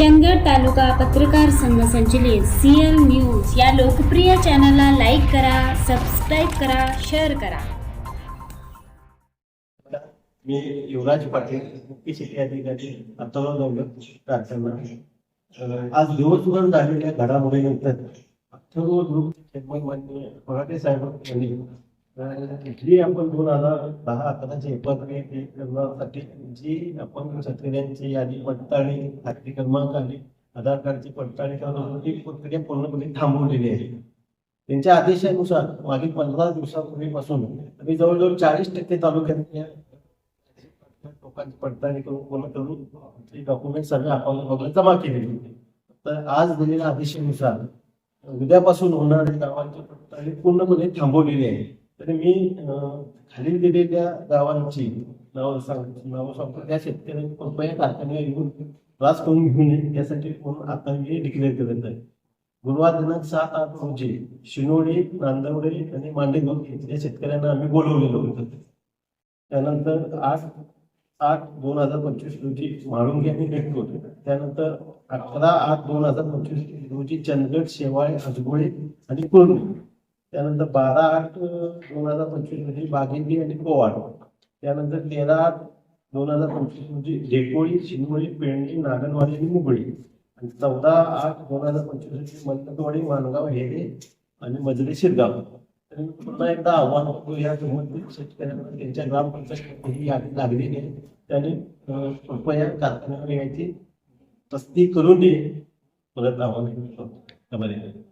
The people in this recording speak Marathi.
चंदगड तालुका पत्रकार संघ संचलित सी एल न्यूज या लोकप्रिय चॅनलला लाईक करा सबस्क्राईब करा शेअर करा. मी युवराज पाटील मुख्य शेती अधिकारी दौलत कारखाना आज दिवसभर झालेल्या घडामोडीनंतर अथर्व ग्रुप चेअरमन मान्य फराटे साहेब यांनी जी आपण दोन हजार दहा अकराची एकत्र करण्यासाठी जी आपण शेतकऱ्यांची यादी पडताळणी खात्री क्रमांक आणि आधार कार्डची पडताळणी करून ती प्रक्रिया पूर्णपणे थांबवलेली आहे. त्यांच्या आदेशानुसार मागील पंधरा दिवसापूर्वीपासून आम्ही जवळजवळ चाळीस टक्के तालुक्यातल्या लोकांची पडताळणी करून पूर्ण करून डॉक्युमेंट सगळे आपण जमा केलेली होते. तर आज दिलेल्या आदेशानुसार उद्यापासून होणारी गावांची पडताळणी पूर्णपणे थांबवलेली आहे. तर मी खाली दिलेल्या गावांची नाव सांग नाव सांगतो. त्या शेतकऱ्यांनी कृपया कारखान्यावर येऊन त्रास करून घेऊ नये यासाठी पूर्ण आता मी डिक्लेअर करत आहे गुरुवार दिनांक सात आठ रोजी शिनोळी नांदवडे आणि मांडेगाव इथल्या शेतकऱ्यांना आम्ही बोलवलेलं होतं. त्यानंतर आठ आठ दोन हजार पंचवीस रोजी म्हाळुंगी भेट होतो त्यानंतर अकरा आठ दोन हजार पंचवीस रोजी चंदगड शेवाळे हजगोळे आणि कुर्णी त्यानंतर बारा आठ दोन हजार पंचवीस रोजी बागेंडी आणि पोवाड. त्यानंतर तेरा आठ दोन हजार पंचवीस रोजी ढेकोळी शिनोळी पेंडी नागनवाडी आणि मुगळी. आणि चौदा आठ दोन हजार पंचवीस रोजी मलकटवाडी मानगाव हेरे आणि मजले शिरगाव. तर पुन्हा एकदा आव्हान होतो या संबंधित शेतकऱ्यांना त्यांच्या ग्रामपंचायत ही यादी लागलेली आहे. त्याने कृपया कारखान्यावर यायची तस्ती करून दे परत आव्हान करतो.